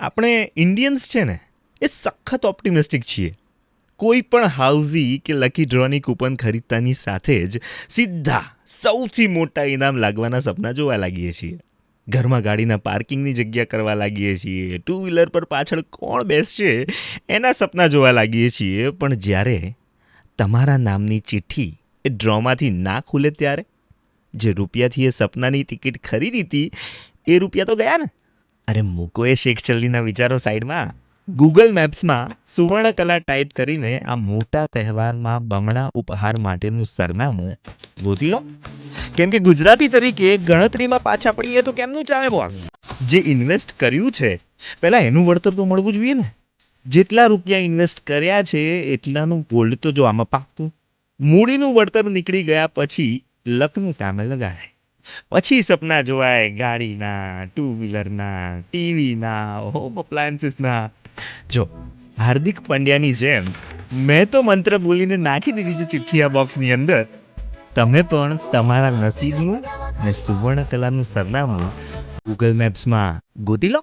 આપણે ઇન્ડિયન્સ છે ને, એ સખત ઓપ્ટિમિસ્ટિક છીએ. કોઈ પણ હાઉઝી કે લકી ડ્રોની કૂપન ખરીદતાની સાથે જ સીધા સૌથી મોટા ઇનામ લાગવાના સપના જોવા લાગીએ છીએ. ઘરમાં ગાડીના પાર્કિંગની જગ્યા કરવા લાગીએ છીએ ટુ વ્હીલર પર પાછળ કોણ બેસશે, એના સપના જોવા લાગીએ છીએ. પણ જ્યારે તમારા નામની ચિઠ્ઠી એ ડ્રોમાંથી ના ખુલે ત્યારે, જે રૂપિયાથી એ સપનાની ટિકિટ ખરીદી હતી, એ રૂપિયા તો ગયા ને. અરે મૂકો એ શેખ ચલ્લીના વિચારો સાઈડમાં. ગૂગલ મેપ્સમાં સુવર્ણકલા ટાઈપ કરીને આ મોટા તહેવારમાં બમણા ઉપહાર માટેનું સરનામું ગોતી લો. કેમ કે ગુજરાતી તરીકે ગણતરીમાં પાછા પડીએ તો કેમનું ચાલે બોસ જે ઇન્વેસ્ટ કર્યું છે, પહેલાં એનું વળતર તો મળવું જોઈએ ને. જેટલા રૂપિયા ઇન્વેસ્ટ કર્યા છે, એટલાનું ગોલ્ડ તો જો આમાં પાકતું મૂડીનું વળતર નીકળી ગયા પછી લકનું કામે લગાય પછી સપના જોવાય ગાડીના ટુ વ્હીલરના ટીવીના હોમ અપ્લાયન્સીસના જો, હાર્દિક પંડ્યાની જેમ મેં તો મંત્ર બોલીને નાખી દીધી છે ચિઠ્ઠી આ બોક્સની અંદર. તમે પણ તમારા નસીબનું અને સુવર્ણ કલાનું સરનામું ગૂગલ મેપ્સમાં ગોતી લો.